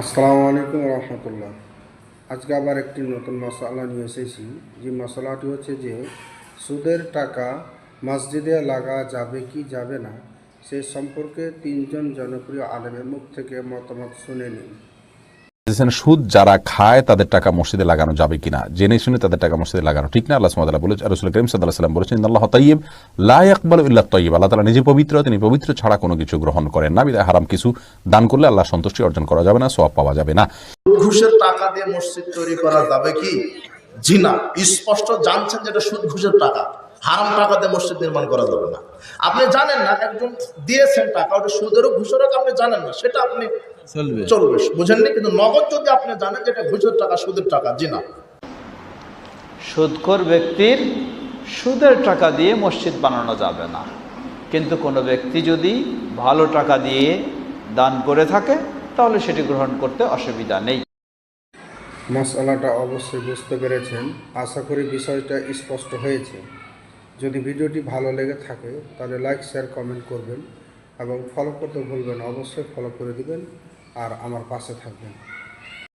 আসসালামু আলাইকুম রহমতুল্লাহ। আজকে আবার একটি নতুন মশলা নিয়ে এসেছি। যে মশলাটি হচ্ছে যে, সুদের টাকা মসজিদে লাগা যাবে কি যাবে না, সে সম্পর্কে তিনজন জনপ্রিয় আলেমের মুখ থেকে মতামত শুনে নিন। সুদ যারা খায় তাদের টাকা মসজিদে লাগানো যাবে কিনা? জেনে শুনে তাদের টাকা মসজিদে লাগানো ঠিক না? আল্লাহ সুমাদাল্লাহ বলে রসুল করিম সাল্লাহ বলেছেন আল্লাহ তৈব লাইকবাল ইল্লাহ তৈব আল্লাহ তালা নিজে পবিত্র, তিনি পবিত্র ছাড়া কোনো কিছু গ্রহণ করেন না। বিদায় হারাম কিছু দান করলে আল্লাহ সন্তুষ্টি অর্জন করা যাবে না সব পাওয়া যাবে না। ঘুষের টাকা দিয়ে মসজিদ তৈরি করা যাবে কি? জি না স্পষ্ট জানছেন যেটা সুদ, ঘুষের টাকা। হারাম টাকা দিয়ে মসজিদ নির্মাণ করা যাবে না। আপনি জানেন না, একজন দিয়েছেন টাকা, ওটা সুদেরও ঘুষেরও আপনি জানেন না। সেটা আপনি চলবে। চলবে। বুঝেননি কিন্তু নগদ যদি আপনি জানেন যে এটা ঘুষের টাকা সুদের টাকা জি না। সুদখোর ব্যক্তির সুদের টাকা দিয়ে মসজিদ বানানো যাবে না। কিন্তু কোনো ব্যক্তি যদি ভালো টাকা দিয়ে দান করে থাকে তাহলে সেটি গ্রহণ করতে অসুবিধা নেই। মশলাটা অবশ্যই বুঝতে পেরেছেন। আশা করি বিষয়টা স্পষ্ট হয়েছে। যদি ভিডিওটি ভালো লেগে থাকে তাহলে লাইক শেয়ার কমেন্ট করবেন এবং ফলো করতে ভুলবেন অবশ্যই ফলো করে দিবেন। আর আমার পাশে থাকবেন।